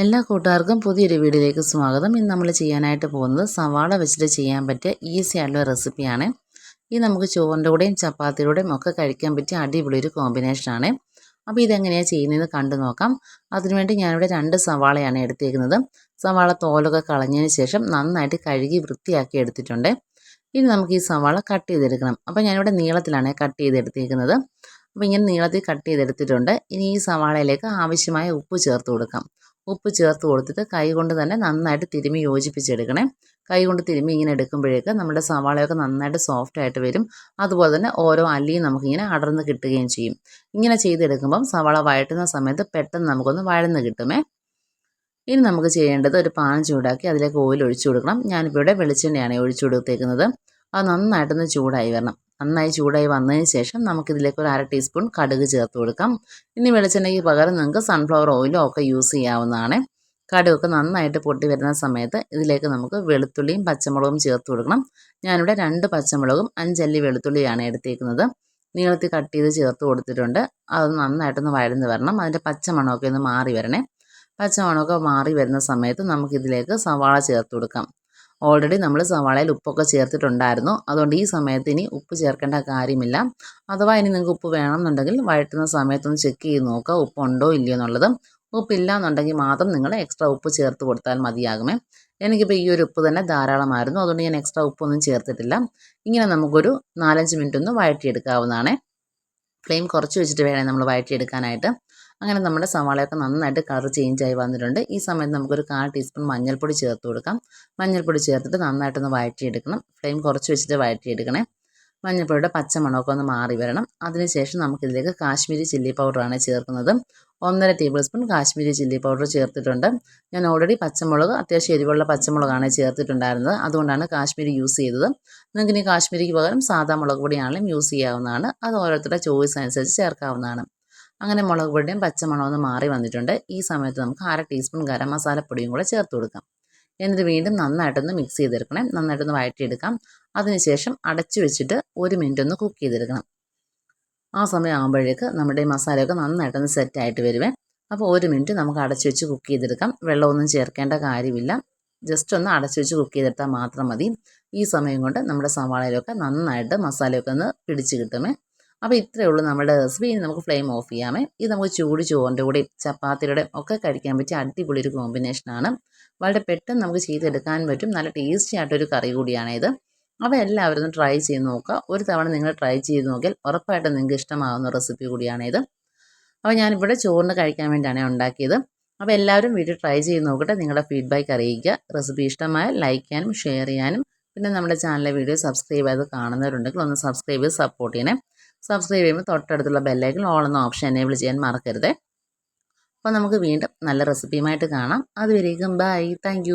എല്ലാ കൂട്ടുകാർക്കും പുതിയൊരു വീഡിയോയിലേക്ക് സ്വാഗതം. ഇന്ന് നമ്മൾ ചെയ്യാനായിട്ട് പോകുന്നത് സവാള വെച്ചിട്ട് ചെയ്യാൻ പറ്റിയ ഈസി ആയിട്ടുള്ള റെസിപ്പിയാണ്. ഇത് നമുക്ക് ചോറിന്റെ കൂടെയും ചപ്പാത്തിയുടെയും ഒക്കെ കഴിക്കാൻ പറ്റിയ അടിപൊളി ഒരു കോമ്പിനേഷനാണ് അപ്പോൾ ഇതെങ്ങനെയാണ് ചെയ്യുന്നതെന്ന് കണ്ടു നോക്കാം. അതിനുവേണ്ടി ഞാനിവിടെ രണ്ട് സവാളയാണ് എടുത്തേക്കുന്നത്. സവാള തോലൊക്കെ കളഞ്ഞതിന് ശേഷം നന്നായിട്ട് കഴുകി വൃത്തിയാക്കി എടുത്തിട്ടുണ്ട്. ഇനി നമുക്ക് ഈ സവാള കട്ട് ചെയ്തെടുക്കണം. അപ്പോൾ ഞാനിവിടെ നീളത്തിലാണ് കട്ട് ചെയ്തെടുത്തേക്കുന്നത്. അപ്പോൾ ഇങ്ങനെ നീളത്തിൽ കട്ട് ചെയ്തെടുത്തിട്ടുണ്ട്. ഇനി ഈ സവാളയിലേക്ക് ആവശ്യമായ ഉപ്പ് ചേർത്ത് കൊടുക്കാം. ഉപ്പ് ചേർത്ത് കൊടുത്തിട്ട് കൈ കൊണ്ട് തന്നെ നന്നായിട്ട് തിരുമ്മി യോജിപ്പിച്ചെടുക്കണേ. കൈ കൊണ്ട് തിരുമ്മി ഇങ്ങനെ എടുക്കുമ്പോഴേക്ക് നമ്മുടെ സവാളയൊക്കെ നന്നായിട്ട് സോഫ്റ്റ് ആയിട്ട് വരും. അതുപോലെ തന്നെ ഓരോ അല്ലിയും നമുക്കിങ്ങനെ അടർന്ന് കിട്ടുകയും ചെയ്യും. ഇങ്ങനെ ചെയ്തെടുക്കുമ്പം സവാള വഴറ്റുന്ന സമയത്ത് പെട്ടെന്ന് നമുക്കൊന്ന് വഴന്ന് കിട്ടുമേ. ഇനി നമുക്ക് ചെയ്യേണ്ടത് ഒരു പാൻ ചൂടാക്കി അതിലേക്ക് ഓയിൽ ഒഴിച്ചു കൊടുക്കണം. ഞാനിപ്പോൾ ഇവിടെ വെളിച്ചെണ്ണയാണ് ഒഴിച്ചു കൊടുത്തേക്കുന്നത്. അത് നന്നായിട്ടൊന്ന് ചൂടായി വരണം. നന്നായി ചൂടായി വന്നതിന് ശേഷം നമുക്കിതിലേക്ക് ഒരു അര ടീസ്പൂൺ കടുക് ചേർത്ത് കൊടുക്കാം. ഇനി വെളിച്ചെണ്ണയ്ക്ക് പകരം നിങ്ങൾക്ക് സൺഫ്ലവർ ഓയിലോ ഒക്കെ യൂസ് ചെയ്യാവുന്നതാണ്. കടുകൊക്കെ നന്നായിട്ട് പൊട്ടി വരുന്ന സമയത്ത് ഇതിലേക്ക് നമുക്ക് വെളുത്തുള്ളിയും പച്ചമുളകും ചേർത്ത് കൊടുക്കണം. ഞാനിവിടെ രണ്ട് പച്ചമുളകും അഞ്ചല്ലി വെളുത്തുള്ളിയാണ് എടുത്തേക്കുന്നത്. നീളത്തിൽ കട്ട് ചെയ്ത് ചേർത്ത് കൊടുത്തിട്ടുണ്ട്. അത് നന്നായിട്ടൊന്ന് വഴന്ന് വരണം. അതിന്റെ പച്ചമണമൊക്കെ ഒന്ന് മാറി വരണേ. പച്ചമണമൊക്കെ മാറി വരുന്ന സമയത്ത് നമുക്കിതിലേക്ക് സവാള ചേർത്ത് കൊടുക്കാം. ഓൾറെഡി നമ്മൾ സവാളയിൽ ഉപ്പൊക്കെ ചേർത്തിട്ടുണ്ടായിരുന്നു. അതുകൊണ്ട് ഈ സമയത്ത് ഇനി ഉപ്പ് ചേർക്കേണ്ട കാര്യമില്ല. അഥവാ ഇനി നിങ്ങൾക്ക് ഉപ്പ് വേണമെന്നുണ്ടെങ്കിൽ വഴറ്റുന്ന സമയത്തൊന്ന് ചെക്ക് ചെയ്ത് നോക്കുക. ഉപ്പുണ്ടോ ഇല്ലയോ എന്നുള്ളത്. ഉപ്പില്ല എന്നുണ്ടെങ്കിൽ മാത്രം നിങ്ങൾ എക്സ്ട്രാ ഉപ്പ് ചേർത്ത് കൊടുത്താൽ മതിയാകുമേ. എനിക്കിപ്പോൾ ഈ ഒരു ഉപ്പ് തന്നെ ധാരാളമായിരുന്നു. അതുകൊണ്ട് ഞാൻ എക്സ്ട്രാ ഉപ്പൊന്നും ചേർത്തിട്ടില്ല. ഇങ്ങനെ നമുക്കൊരു നാലഞ്ച് മിനിറ്റ് ഒന്ന് വഴറ്റിയെടുക്കാവുന്നതാണ്. ഫ്ലെയിം കുറച്ച് വെച്ചിട്ട് വേണം നമ്മൾ വഴറ്റിയെടുക്കാനായിട്ട്. അങ്ങനെ നമ്മുടെ സവാളയൊക്കെ നന്നായിട്ട് കളർ ചേഞ്ച് ആയി വന്നിട്ടുണ്ട്. ഈ സമയത്ത് നമുക്കൊരു കാൽ ടീസ്പൂൺ മഞ്ഞൾപ്പൊടി ചേർത്ത് കൊടുക്കാം. മഞ്ഞൾപ്പൊടി ചേർത്തിട്ട് നന്നായിട്ടൊന്ന് വഴറ്റിയെടുക്കണം. ഫ്ലെയിം കുറച്ച് വെച്ചിട്ട് വഴറ്റിയെടുക്കണേ. മഞ്ഞൾപ്പൊടിയുടെ പച്ചമണമൊക്കെ ഒന്ന് മാറി വരണം. അതിനുശേഷം നമുക്കിതിലേക്ക് കാശ്മീരി ചില്ലി പൗഡറാണ് ചേർക്കുന്നത്. ഒന്നര tablespoon Kashmiri chilli powder ചേർത്തിട്ടുണ്ട്. ഞാൻ ഓൾറെഡി പച്ചമുളക് അത്യാവശ്യം എരിവുള്ള പച്ചമുളകാണ് ചേർത്തിട്ടുണ്ടായിരുന്നത്. അതുകൊണ്ടാണ് കാശ്മീരി യൂസ് ചെയ്തത്. നിങ്ങൾക്ക് ഇനി കാശ്മീരിക്ക് പകരം സാധാ മുളക് പൊടിയാണെങ്കിലും യൂസ് ചെയ്യാവുന്നതാണ്. അത് ഓരോരുത്തരുടെ ചോയ്സ് അനുസരിച്ച് ചേർക്കാവുന്നതാണ്. അങ്ങനെ മുളക് പൊടിയും പച്ചമണമൊന്ന് മാറി വന്നിട്ടുണ്ട്. ഈ സമയത്ത് നമുക്ക് അര ടീസ്പൂൺ ഗരം മസാലപ്പൊടിയും കൂടെ ചേർത്ത് കൊടുക്കാം. എന്നിട്ട് വീണ്ടും നന്നായിട്ടൊന്ന് മിക്സ് ചെയ്തെടുക്കണം. നന്നായിട്ടൊന്ന് വഴറ്റിയെടുക്കാം. അതിനുശേഷം അടച്ചു വെച്ചിട്ട് ഒരു മിനിറ്റ് ഒന്ന് കുക്ക് ചെയ്തെടുക്കണം. ആ സമയം ആകുമ്പോഴേക്ക് നമ്മുടെ ഈ മസാലയൊക്കെ നന്നായിട്ടൊന്ന് സെറ്റായിട്ട് വരുവേ. അപ്പോൾ ഒരു മിനിറ്റ് നമുക്ക് അടച്ചു വെച്ച് കുക്ക് ചെയ്തെടുക്കാം. വെള്ളമൊന്നും ചേർക്കേണ്ട കാര്യമില്ല. ജസ്റ്റ് ഒന്ന് അടച്ചു വെച്ച് കുക്ക് ചെയ്തെടുത്താൽ മാത്രം മതി. ഈ സമയം കൊണ്ട് നമ്മുടെ സവാളയിലൊക്കെ നന്നായിട്ട് മസാലയൊക്കെ ഒന്ന് പിടിച്ച് കിട്ടുമേ. അപ്പോൾ ഇത്രയേ ഉള്ളൂ നമ്മുടെ റെസിപ്പി. ഇനി നമുക്ക് ഫ്ലെയിം ഓഫ് ചെയ്യാമേ. ഇത് നമുക്ക് ചൂട് ചോറിന്റെ കൂടെയും ചപ്പാത്തിയുടെ ഒക്കെ കഴിക്കാൻ പറ്റിയ അടിപൊളി ഒരു കോമ്പിനേഷനാണ് വളരെ പെട്ടെന്ന് നമുക്ക് ചെയ്തെടുക്കാൻ പറ്റും. നല്ല ടേസ്റ്റി ആയിട്ടൊരു കറി കൂടിയാണ് ഇത്. അപ്പോൾ എല്ലാവരും ഒന്ന് ട്രൈ ചെയ്ത് നോക്കുക. ഒരു തവണ നിങ്ങൾ ട്രൈ ചെയ്ത് നോക്കിയാൽ ഉറപ്പായിട്ടും നിങ്ങൾക്ക് ഇഷ്ടമാകുന്ന റെസിപ്പി കൂടിയാണിത് അപ്പോൾ ഞാനിവിടെ ചോറിന് കഴിക്കാൻ വേണ്ടിയാണ് ഉണ്ടാക്കിയത്. അപ്പോൾ എല്ലാവരും വീട്ടിൽ ട്രൈ ചെയ്ത് നോക്കട്ടെ. നിങ്ങളുടെ ഫീഡ്ബാക്ക് അറിയിക്കുക. റെസിപ്പി ഇഷ്ടമായ ലൈക്ക് ചെയ്യാനും ഷെയർ ചെയ്യാനും. പിന്നെ നമ്മുടെ ചാനലിലെ വീഡിയോ സബ്സ്ക്രൈബ് ചെയ്ത് കാണുന്നവരുണ്ടെങ്കിൽ ഒന്ന് സബ്സ്ക്രൈബ് ചെയ്ത് സപ്പോർട്ട് ചെയ്യണേ. സബ്സ്ക്രൈബ് ചെയ്യുമ്പോൾ തൊട്ടടുത്തുള്ള ബെല്ലൈക്കൺ ഓൾ എന്ന ഓപ്ഷൻ എനേബിൾ ചെയ്യാൻ മറക്കരുത്. അപ്പോൾ നമുക്ക് വീണ്ടും നല്ല റെസിപ്പിയുമായിട്ട് കാണാം. അതുവരേക്കും ബൈ താങ്ക്